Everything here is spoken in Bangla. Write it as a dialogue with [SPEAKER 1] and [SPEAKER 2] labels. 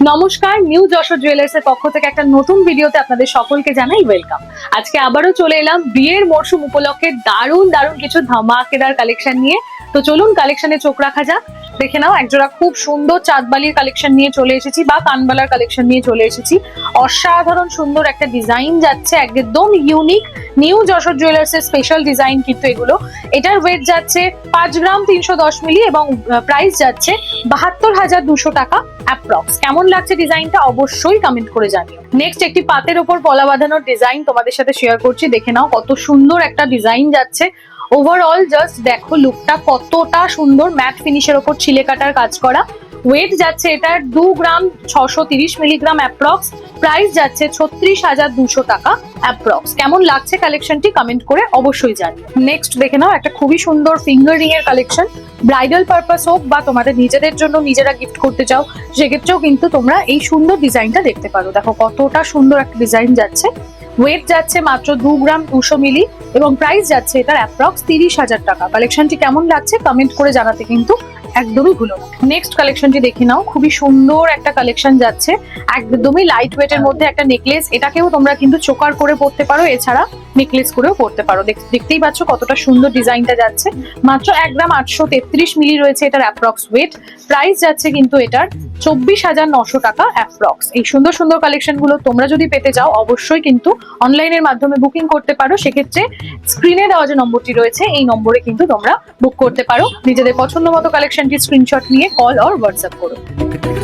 [SPEAKER 1] নমস্কার, নিউ যশোর জুয়েলার্স এর পক্ষ থেকে একটা নতুন ভিডিওতে আপনাদের সকলকে জানাই ওয়েলকাম আজকে আবারও চলে এলাম বিয়ের মরশুম উপলক্ষে দারুণ দারুণ কিছু ধামাকেদার কালেকশন নিয়ে। তো চলুন কালেকশনে চোখ রাখা যাক। দেখে নাও, একজোড়া খুব সুন্দর চাঁদবালির কালেকশন নিয়ে চলে এসেছি বা কানবালার কালেকশন নিয়ে চলে এসেছি। অসাধারণ সুন্দর একটা ডিজাইন যাচ্ছে, একদম ইউনিক নিউ যশোর জুয়েলার্স এর স্পেশাল ডিজাইন কিন্তু এগুলো। এটার ওয়েট যাচ্ছে পাঁচ গ্রাম তিনশো দশ মিলি এবং প্রাইস যাচ্ছে বাহাত্তর হাজার দুশো টাকা অ্যাপ্রক্স কেমন লাগছে ডিজাইনটা অবশ্যই কমেন্ট করে জানিও। নেক্সট একটি পাতের ওপর পলা বাঁধানোর ডিজাইন তোমাদের সাথে শেয়ার করছি। দেখে নাও কত সুন্দর একটা ডিজাইন যাচ্ছে। ওভারঅল জাস্ট দেখো লুকটা কতটা সুন্দর ম্যাট ফিনিশের ওপর ছিলে কাটার কাজ করা। ওয়েট যাচ্ছে এটার দু গ্রাম ছশো তিরিশ মিলিগ্রাম অ্যাপ্রক্স প্রাইস যাচ্ছে ছত্রিশ হাজার দুশো টাকা অ্যাপ্রক্স কেমন লাগছে কালেকশনটি কমেন্ট করে অবশ্যই জানিও। নেক্সট দেখে নাও একটা খুবই সুন্দর ফিঙ্গার রিং এর কালেকশন ব্রাইডাল পারপাস হোক বা তোমাদের নিজেদের জন্য নিজেরা গিফট করতে চাও, সেক্ষেত্রেও কিন্তু তোমরা এই সুন্দর ডিজাইনটা দেখতে পারো। দেখো কতটা সুন্দর একটা ডিজাইন যাচ্ছে। ওয়েট যাচ্ছে মাত্র দু গ্রাম দুশো মিলি এবং প্রাইস যাচ্ছে এটার অ্যাপ্রক্স তিরিশ হাজার টাকা। কালেকশনটি কেমন লাগছে কমেন্ট করে জানাতে কিন্তু একদমই ভুলো না। নেক্সট কালেকশনটি দেখে নাও। খুবই সুন্দর একটা কালেকশন যাচ্ছে। একদমই লাইট ওয়েটের মধ্যে একটা নেকলেস এটাকেও তোমরা কিন্তু চোকার করে পরতে পারো। এছাড়া নেকলেস করেও পরতে পারো। দেখতেই পাচ্ছ কতটা সুন্দর ডিজাইনটা যাচ্ছে। মাত্র এক গ্রাম আটশো তেত্রিশ মিলি রয়েছে এটার অ্যাপ্রক্স ওয়েট প্রাইস যাচ্ছে কিন্তু এটার চব্বিশ হাজার নশো টাকা অ্যাপ্রক্স এই সুন্দর সুন্দর কালেকশনগুলো তোমরা যদি পেতে চাও, অবশ্যই কিন্তু অনলাইনের মাধ্যমে বুকিং করতে পারো। সেক্ষেত্রে স্ক্রিনে দেওয়া যে নম্বরটি রয়েছে, এই নম্বরে কিন্তু তোমরা বুক করতে পারো। নিজেদের পছন্দ মতো नोटिफिकेशन की स्क्रीनशॉट लिए कॉल और व्हाट्सएप करो।